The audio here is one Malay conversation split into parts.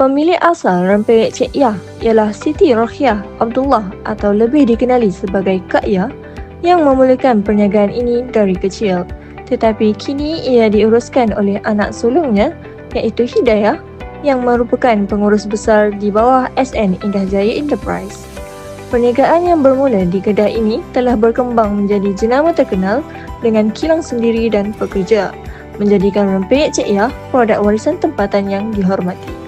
Pemilik asal rempeyek Cik Yah ialah Siti Rohiyah Abdullah atau lebih dikenali sebagai Kak Yah yang memulakan perniagaan ini dari kecil. Tetapi kini ia diuruskan oleh anak sulungnya iaitu Hidayah yang merupakan pengurus besar di bawah SN Indah Jaya Enterprise. Perniagaan yang bermula di kedai ini telah berkembang menjadi jenama terkenal dengan kilang sendiri dan pekerja, menjadikan rempeyek Cik Yah produk warisan tempatan yang dihormati.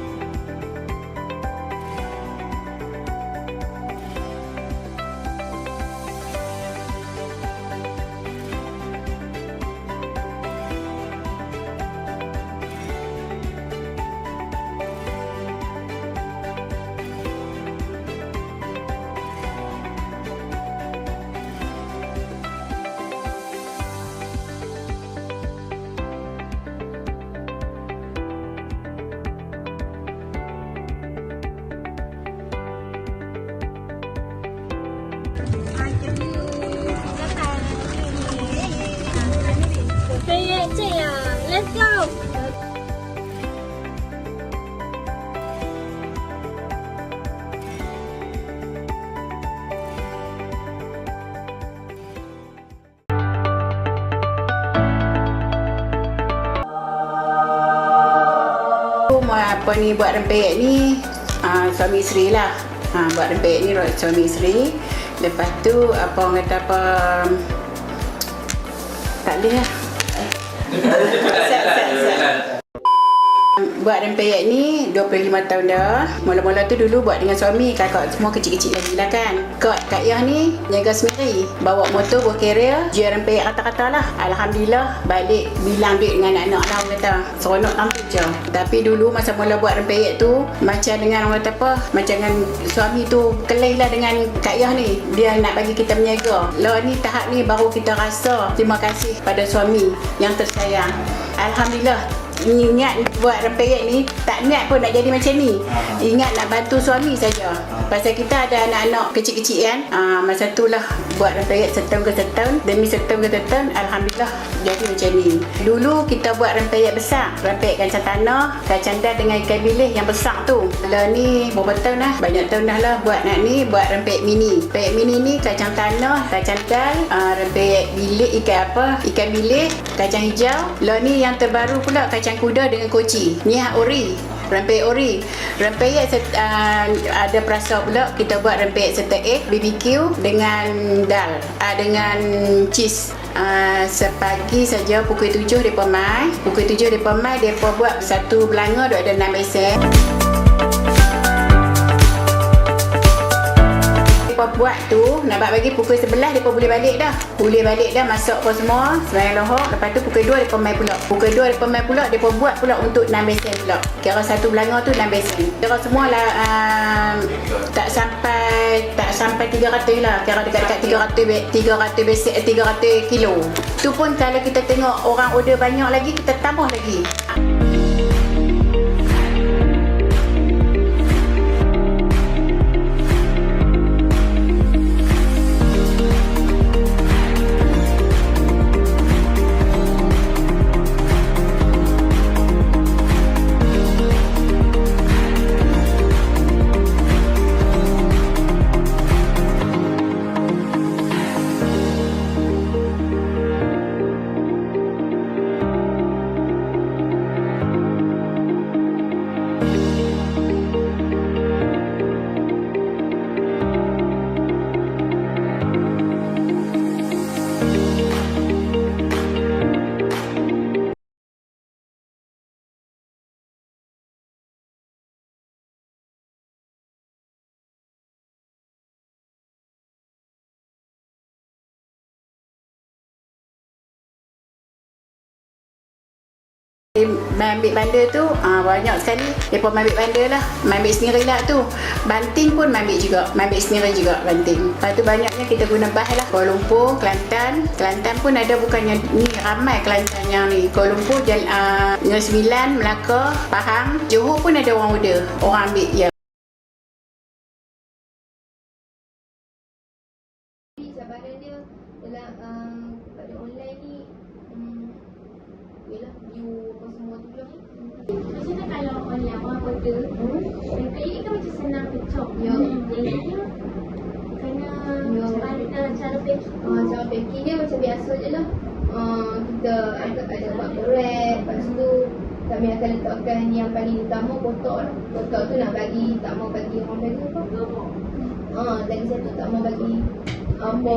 Apa ni buat rempeyek ni? Uh, suami isteri lah. Ha, buat rempeyek ni suami isteri. Lepas tu apa orang kata apa tak boleh lah. Sat, sat. Buat rempeyek ni 25 tahun dah. Mula-mula tu dulu buat dengan suami Kakak semua kecil-kecil lagi lah kan. Kak, Kak Yah ni Niaga sendiri. Bawa motor, bawa kereta Jual rempeyek kata-kata lah. Alhamdulillah Balik bilang duit dengan anak-anak lah orang kata. Seronok tampil je. Tapi dulu masa mula buat rempeyek tu Macam dengan orang kata apa Macam dengan suami tu Kelih lah dengan Kak Yah ni. Dia nak bagi kita berniaga. Lah ni tahap ni baru kita rasa Terima kasih pada suami Yang tersayang. Alhamdulillah Ingat buat rempeyek ni Tak niat pun nak jadi macam ni. Ingat nak bantu suami saja. Pasal kita ada anak-anak kecil-kecil kan ah, Masa tu lah Buat rempeyek setahun ke setahun. Demi setahun ke setahun Alhamdulillah Jadi macam ni. Dulu kita buat rempeyek besar. Rempeyek kacang tanah Kacang dal dengan ikan bilis yang besar tu. Lah ni berapa tahun dah? Banyak tahun dah lah Buat nak ni Buat rempeyek mini. Rempeyek mini ni kacang tanah Kacang dal ah, Rempeyek bilis ikan apa Ikan bilis Kacang hijau. Lah ni yang terbaru pula Kacang kuda dengan koci Ni yang ori. Rempeyek ori. Rempeyek uh, ada perasa pula Kita buat rempeyek serta egg BBQ dengan dal uh, Dengan cheese. Uh, sepagi saja pukul 7 mereka mai. Pukul 7 mereka mai mereka buat satu belanga duk ada 6 esen mereka buat tu nak buat bagi pukul 11 mereka boleh balik dah. Boleh balik dah masak apa semua sembahyang lohok lepas tu pukul 2 mereka mai pula pukul 2 mereka mai pula mereka buat pula untuk 6 besen pula kira satu belanga tu 6 besen. Kira semua lah uh, tak sampai tak sampai 300 lah. Kira dekat-dekat 300 be- 300 besen eh, 300 kilo. Tu pun kalau kita tengok orang order banyak lagi kita tambah lagi Dia ambil bandar tu ah, banyak sekali. Mereka ambil bandar lah. Ambil sendiri lah tu. Banting pun ambil juga. Ambil sendiri juga banting. Lepas tu banyaknya kita guna bah lah. Kuala Lumpur Kelantan. Kelantan pun ada bukannya ni ramai Kelantan yang ni. Kuala Lumpur Jal, uh, Negeri Sembilan Melaka Pahang. Johor pun ada orang order. Orang ambil ya Cabaran dia dalam um, pada online ni um, Yelah view apa semua tu lah Macam mana kalau online nak orang order. Dan kayak ni kan macam senang kecok. Ya. Kena Ya. pandang cara packing. Ah, cara packing dia macam biasa je lah. Ah, kita ada, ada buat wrap, lepas tu kami akan letakkan yang paling utama kotak lah. Kotak tu nak bagi, tak mau bagi orang bagi apa? Ah, lagi satu tak mau bagi apa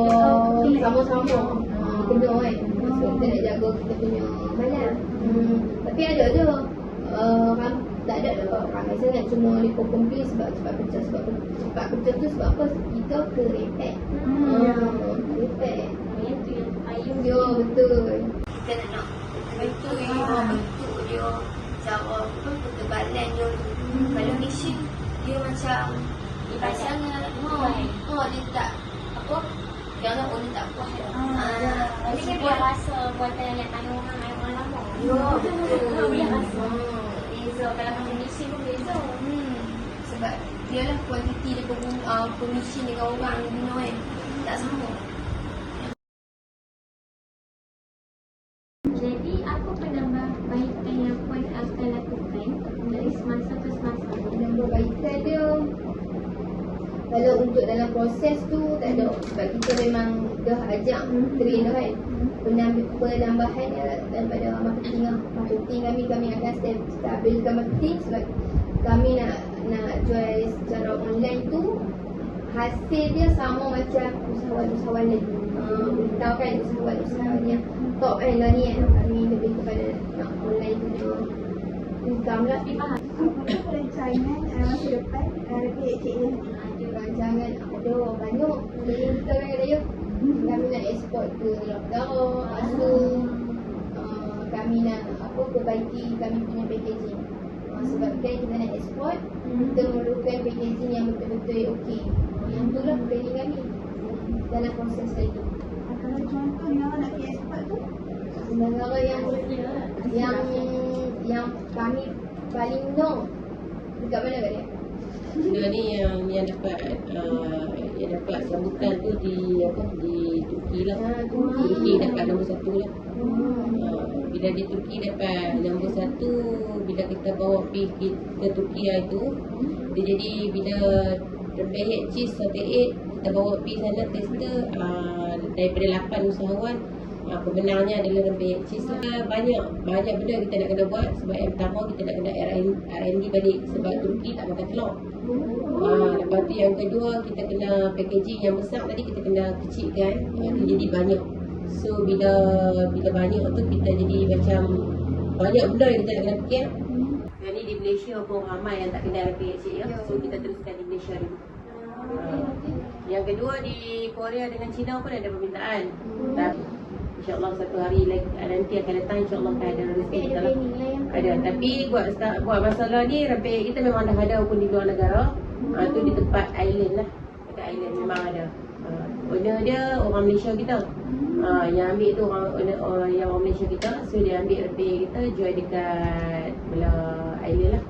sama-sama. Ah, kena kan. So, kita nak jaga kita punya malam. Hmm, tapi ada je. Uh, tak ada lah ramai sangat cuma lipo komplain sebab cepat pecah sebab cepat pecah tu sebab apa kita ke repek hmm. repek Yang tu yang payung. Ya betul. Kita nak nak bentuk dia, bentuk dia cara apa ketebalan dia. Kalau mesin dia macam sangat puas. ha, ha dia tak apa jangan orang tak puas dia. Ah, kan biar rasa buatan yang tanya orang orang lama. Ya betul. Biar rasa. Hmm. Beza kalau macam mesin pun beza. Hmm. Sebab dia lah kuantiti dia pun uh, permission dengan orang yang guna kan. Tak sama. Jadi apa penambahbaikan yang puan akan lakukan dari semasa ke semasa? Penambahbaikan dia kalau untuk dalam proses tu tak ada sebab kita memang dah ajak train dah kan Penamb- penambahan dia daripada marketing lah marketing kami kami akan stab- stabilkan marketing sebab kami nak nak jual secara online tu hasil dia sama macam usahawan-usahawan lain uh, beritahu kan usahawan-usahawan yang top kan lah ni kan kami lebih kepada nak online punya income lah Tapi faham. Apa rancangan uh, masa depan uh, PHK ni? Ada rancangan ada banyak. Jadi kita kan kata Kami nak ekspor ke Negara Lepas tu uh, Kami nak apa perbaiki kami punya packaging. Uh, Sebab kan kita nak ekspor Kita memerlukan packaging yang betul-betul okey Yang tu lah planning kami Dalam proses Uh, kalau contoh yang nak pergi ekspor tu, Negara yang yang yang kami paling no Dekat mana kat dia? Dia ni yang yang dapat uh, yang dapat sambutan tu di apa di Turki lah. Ah, Turki. Dapat nombor satu lah. Uh, bila di Turki dapat nombor satu bila kita bawa pergi ke Turki hari tu dia jadi bila rempeyek cheese sate egg kita bawa pergi sana tester uh, daripada 8 usahawan uh, pemenangnya adalah cheese uh, banyak banyak benda kita nak kena buat. Sebab yang pertama kita nak kena R&D balik. Sebab Turki tak makan telur. Uh, lepas tu yang kedua kita kena packaging yang besar tadi kita kena kecilkan. Uh, dia jadi banyak. So bila bila banyak tu kita jadi macam banyak benda yang kita nak kena fikir. Yang ni di Malaysia pun ramai yang tak kenal PHC ya. So kita teruskan di Malaysia dulu. Uh, yang kedua di Korea dengan China pun ada permintaan. Dan InsyaAllah satu hari lagi nanti akan datang insyaAllah akan ada rezeki kita ada lah. Ada tapi buat buat masalah ni rempeyek kita memang dah ada pun di luar negara. Ha, tu di tempat island lah. Dekat island memang ada. Ha, owner dia orang Malaysia kita. Ha, yang ambil tu orang, owner, orang yang orang Malaysia kita. So dia ambil rempeyek kita jual dekat belah island lah.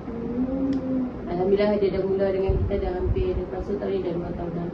Alhamdulillah dia dah mula dengan kita dah hampir dah tahun ni dah 2 tahun dah.